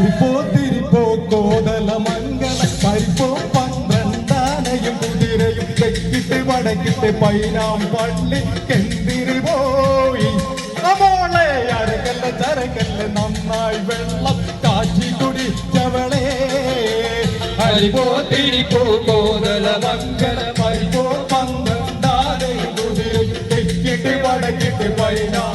പരിപ്പോ തിരിപ്പോ കോതല മംഗള പരിപ്പോ പന്ത്രണ്ടാനയും കുതിരയും തെക്കിട്ട് വടക്കിട്ട് പൈനാം പള്ളി കെന്തിരി പോയി. നമ്മളെ അരകല്ല ചരകല്ല നന്നായി വെള്ളം കാച്ചി കുടിച്ചവളെ. പരിപ്പോ തിരിപ്പോ കോതല മംഗള പരിപ്പോ പന്ത്രണ്ടാനയും കുതിരയും തെക്കിട്ട് വടക്കിട്ട് പൈനാം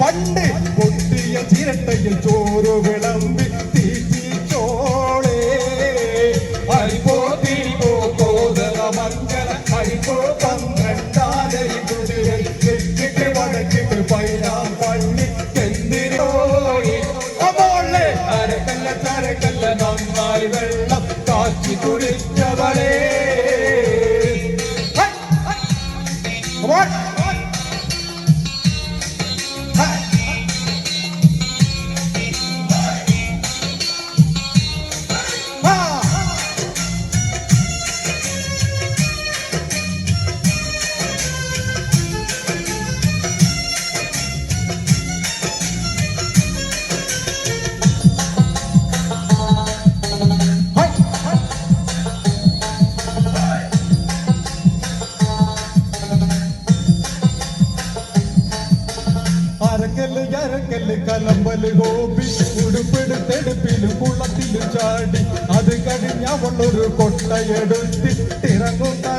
പണ്ട് പൊട്ടിയ ചിരട്ടയിൽ ചോറ് വിളമ്പി തീറ്റിച്ചോളേ അരക്കല്ല നന്നായി വെള്ളം കാച്ചി കുടിച്ചവളെ. കലമ്പൽ ഗോപി ഉടുപ്പെടുത്തെടുപ്പിലും കുളത്തിലും ചാടി. അത് കഴിഞ്ഞ് അവളൊരു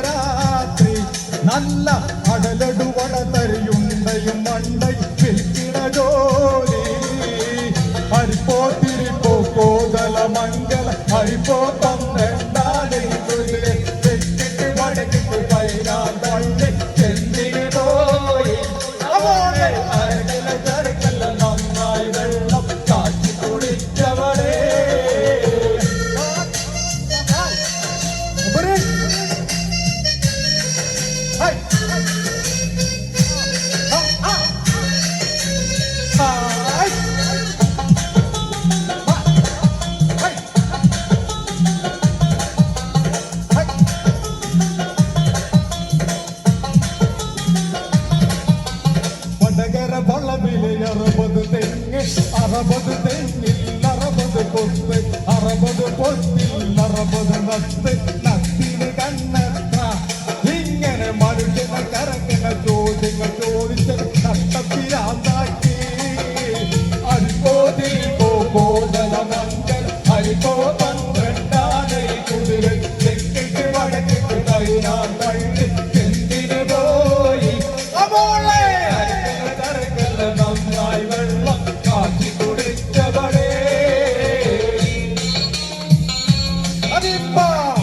രാത്രി നല്ല അടലടുവട തരിയുണ്ടയും മണ്ടയും. അറുപത് തെങ്ങിൽ അറുപത് കൊത്ത് അറുപത് പൊത്തിൽ അറുപത് നത്ത് de ir!